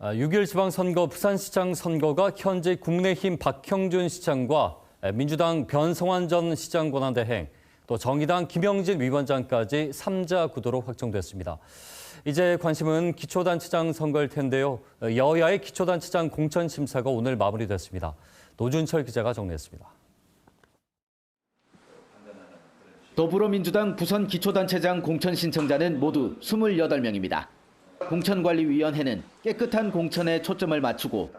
6일 지방선거 부산시장 선거가 현재 국내힘 박형준 시장과 민주당 변성환 전 시장 권한대행, 또 정의당 김영진 위원장까지 3자 구도로 확정됐습니다. 이제 관심은 기초단체장 선거일 텐데요. 여야의 기초단체장 공천 심사가 오늘 마무리됐습니다. 노준철 기자가 정리했습니다. 더불어민주당 부선 기초단체장 공천 신청자는 모두 28명입니다. 공천관리위원회는 깨끗한 공천에 초점을 맞추고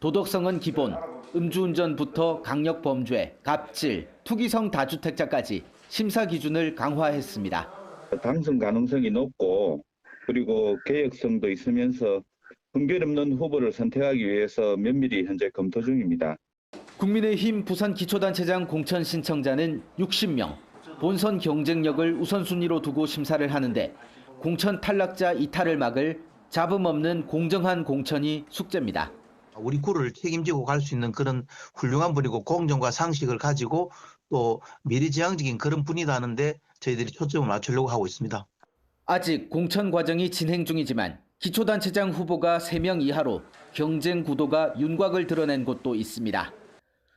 도덕성은 기본, 음주운전부터 강력범죄, 갑질, 투기성 다주택자까지 심사 기준을 강화했습니다. 당선 가능성이 높고 그리고 개혁성도 있으면서 분별 없는 후보를 선택하기 위해서 면밀히 현재 검토 중입니다. 국민의힘 부산 기초단체장 공천 신청자는 60명. 본선 경쟁력을 우선순위로 두고 심사를 하는데 공천 탈락자 이탈을 막을 잡음 없는 공정한 공천이 숙제입니다. 우리 구를 책임지고 갈 수 있는 그런 훌륭한 분이고 공정과 상식을 가지고 또 미래지향적인 그런 분이라는데 저희들이 초점을 맞추려고 하고 있습니다. 아직 공천 과정이 진행 중이지만 기초단체장 후보가 3명 이하로 경쟁 구도가 윤곽을 드러낸 곳도 있습니다.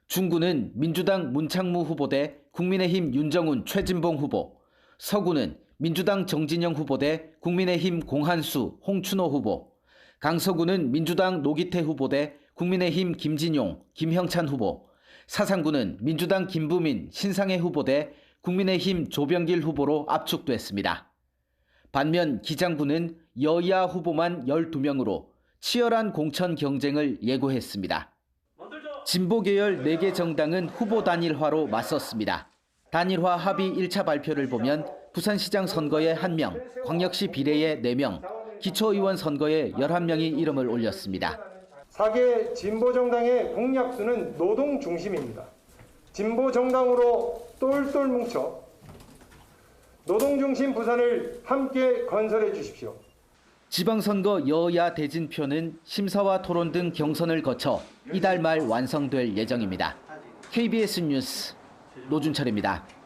중구는 민주당 문창무 후보 대 국민의힘 윤정훈 최진봉 후보, 서구는 민주당 정진영 후보 대 국민의힘 공한수 홍춘호 후보, 강서구는 민주당 노기태 후보 대 국민의힘 김진용 김형찬 후보, 사상구는 민주당 김부민 신상혜 후보 대 국민의힘 조병길 후보로 압축됐습니다. 반면 기장구는 여야 후보만 12명으로 치열한 공천 경쟁을 예고했습니다. 진보 계열 4개 정당은 후보 단일화로 맞섰습니다. 단일화 합의 1차 발표를 보면 부산시장 선거에 1명, 광역시 비례에 4명, 기초의원 선거에 11명이 이름을 올렸습니다. 4개 진보정당의 공약수는 노동 중심입니다. 진보정당으로 똘똘 뭉쳐 노동 중심 부산을 함께 건설해 주십시오. 지방선거 여야 대진표는 심사와 토론 등 경선을 거쳐 이달 말 완성될 예정입니다. KBS 뉴스 노준철입니다.